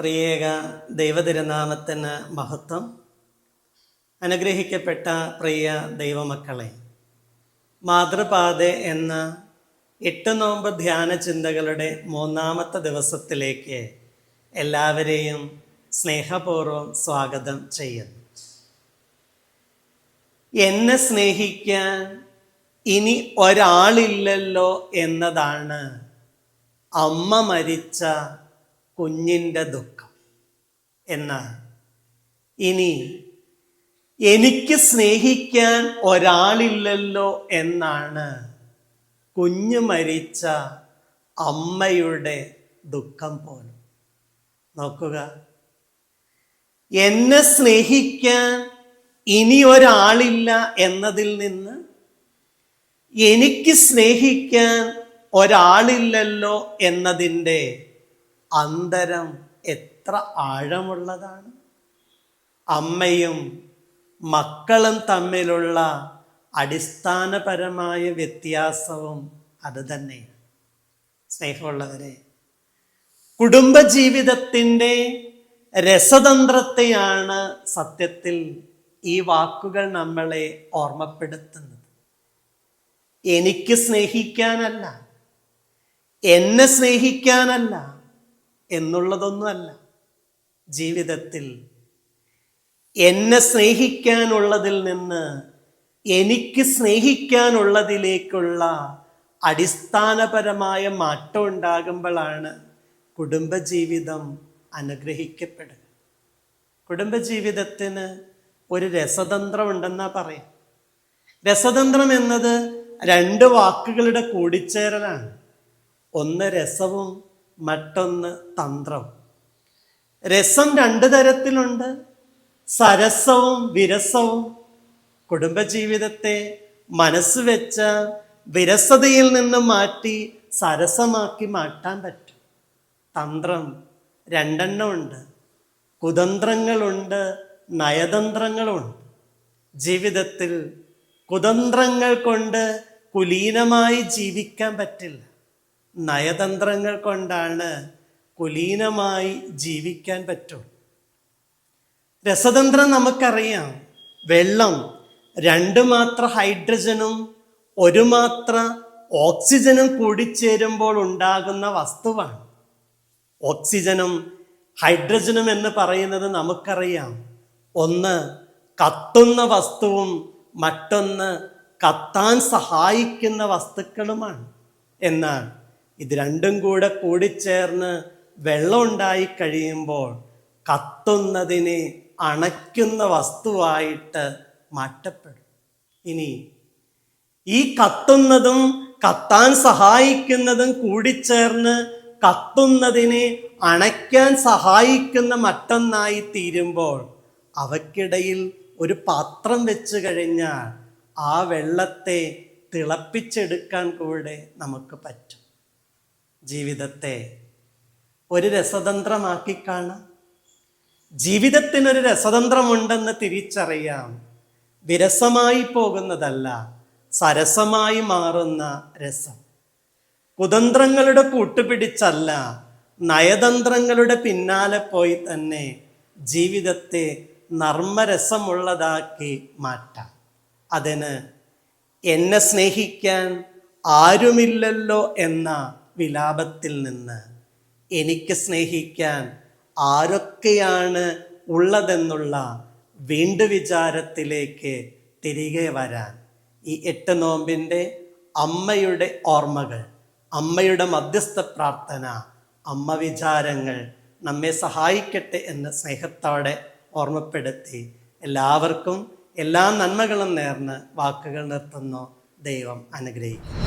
ത്രിയേക ദൈവതിരുനാമത്തിന് മഹത്വം. അനുഗ്രഹിക്കപ്പെട്ട പ്രിയ ദൈവമക്കളെ മാതൃപാത എന്ന എട്ട് നോമ്പ് ധ്യാന ചിന്തകളുടെ മൂന്നാമത്തെ ദിവസത്തിലേക്ക് എല്ലാവരെയും സ്നേഹപൂർവം സ്വാഗതം ചെയ്യുന്നു. എന്നെ സ്നേഹിക്കാൻ ഇനി ഒരാളില്ലല്ലോ എന്നതാണ് അമ്മ മരിച്ച കുഞ്ഞിന്റെ ദുഃഖം എന്നാൽ ഇനി എനിക്ക് സ്നേഹിക്കാൻ ഒരാളില്ലല്ലോ എന്നാണ് കുഞ്ഞു മരിച്ച അമ്മയുടെ ദുഃഖം പോലും. നോക്കുക. എന്നെ സ്നേഹിക്കാൻ ഇനി ഒരാളില്ല എന്നതിൽ നിന്ന് എനിക്ക് സ്നേഹിക്കാൻ ഒരാളില്ലല്ലോ എന്നതിന്റെ അന്തരം എത്ര ആഴമുള്ളതാണ്. അമ്മയും മക്കളും തമ്മിലുള്ള അടിസ്ഥാനപരമായ വ്യത്യാസവും അത് തന്നെയാണ്. സ്നേഹമുള്ളവരെ കുടുംബജീവിതത്തിന്റെ രസതന്ത്രത്തെയാണ് സത്യത്തിൽ ഈ വാക്കുകൾ നമ്മളെ ഓർമ്മപ്പെടുത്തുന്നത്. എനിക്ക് സ്നേഹിക്കാനല്ല എന്നെ സ്നേഹിക്കാനല്ല എന്നുള്ളതൊന്നുമല്ല. ജീവിതത്തിൽ എന്നെ സ്നേഹിക്കാനുള്ളതിൽ നിന്ന് എനിക്ക് സ്നേഹിക്കാനുള്ളതിലേക്കുള്ള അടിസ്ഥാനപരമായ മാറ്റം ഉണ്ടാകുമ്പോഴാണ് കുടുംബജീവിതം അനുഗ്രഹിക്കപ്പെടുക. കുടുംബജീവിതത്തിന് ഒരു രസതന്ത്രം ഉണ്ടെന്നാ പറയാം. രസതന്ത്രം എന്നത് രണ്ട് വാക്കുകളുടെ കൂടിച്ചേരലാണ്. ഒന്ന് രസവും മറ്റൊന്ന് തന്ത്രം. രസം രണ്ട് തരത്തിലുണ്ട്. സരസവും വിരസവും കുടുംബജീവിതത്തെ മനസ്സ് വെച്ച വിരസതയിൽ നിന്ന് മാറ്റി സരസമാക്കി മാറ്റാൻ പറ്റും. തന്ത്രം രണ്ടെണ്ണമുണ്ട് കുതന്ത്രങ്ങളുണ്ട് നയതന്ത്രങ്ങളുണ്ട്. ജീവിതത്തിൽ കുതന്ത്രങ്ങൾ കൊണ്ട് കുലീനമായി ജീവിക്കാൻ പറ്റില്ല. നയതന്ത്രങ്ങൾ കൊണ്ടാണ് കുലീനമായി ജീവിക്കാൻ പറ്റും. രസതന്ത്രം നമുക്കറിയാം. വെള്ളം രണ്ട് മാത്ര ഹൈഡ്രജനും ഒരു മാത്ര ഓക്സിജനും കൂടിച്ചേരുമ്പോൾ ഉണ്ടാകുന്ന വസ്തുവാണ്. ഓക്സിജനും ഹൈഡ്രജനും എന്ന് പറയുന്നത് നമുക്കറിയാം. ഒന്ന് കത്തുന്ന വസ്തുവും മറ്റൊന്ന് കത്താൻ സഹായിക്കുന്ന വസ്തുക്കളുമാണ്. എന്നാൽ ഇത് രണ്ടും കൂടെ കൂടിച്ചേർന്ന് വെള്ളം ഉണ്ടായി കഴിയുമ്പോൾ കത്തുന്നതിനെ അണയ്ക്കുന്ന വസ്തുവായിട്ട് മാറ്റപ്പെടും. ഇനി ഈ കത്തുന്നതും കത്താൻ സഹായിക്കുന്നതും കൂടിച്ചേർന്ന് കത്തുന്നതിനെ അണയ്ക്കാൻ സഹായിക്കുന്ന മറ്റൊന്നായി തീരുമ്പോൾ അവക്കിടയിൽ ഒരു പാത്രം വെച്ച് കഴിഞ്ഞാൽ ആ വെള്ളത്തെ തിളപ്പിച്ചെടുക്കാൻ കൂടെ നമുക്ക് പറ്റും. ജീവിതത്തെ ഒരു രസതന്ത്രമാക്കി കാണാം. ജീവിതത്തിനൊരു രസതന്ത്രമുണ്ടെന്ന് തിരിച്ചറിയാം. വിരസമായി പോകുന്നതല്ല സരസമായി മാറുന്ന രസം. കുതന്ത്രങ്ങളുടെ കൂട്ടുപിടിച്ചല്ല നയതന്ത്രങ്ങളുടെ പിന്നാലെ പോയി തന്നെ ജീവിതത്തെ നർമ്മരസമുള്ളതാക്കി മാറ്റാം. അതിന് എന്നെ സ്നേഹിക്കാൻ ആരുമില്ലല്ലോ എന്ന വിലാപത്തിൽ നിന്ന് എനിക്ക് സ്നേഹിക്കാൻ ആരൊക്കെയാണ് ഉള്ളതെന്നുള്ള വീണ്ടു വിചാരത്തിലേക്ക് തിരികെ വരാൻ ഈ എട്ട് നോമ്പിന്റെ അമ്മയുടെ ഓർമ്മകൾ അമ്മയുടെ മധ്യസ്ഥ പ്രാർത്ഥന അമ്മ വിചാരങ്ങൾ നമ്മെ സഹായിക്കട്ടെ എന്ന് സ്നേഹത്തോടെ ഓർമ്മപ്പെടുത്തി എല്ലാവർക്കും എല്ലാ നന്മകളും നേർന്ന് വാക്കുകൾ നിർത്തുന്നു ദൈവം അനുഗ്രഹിക്കും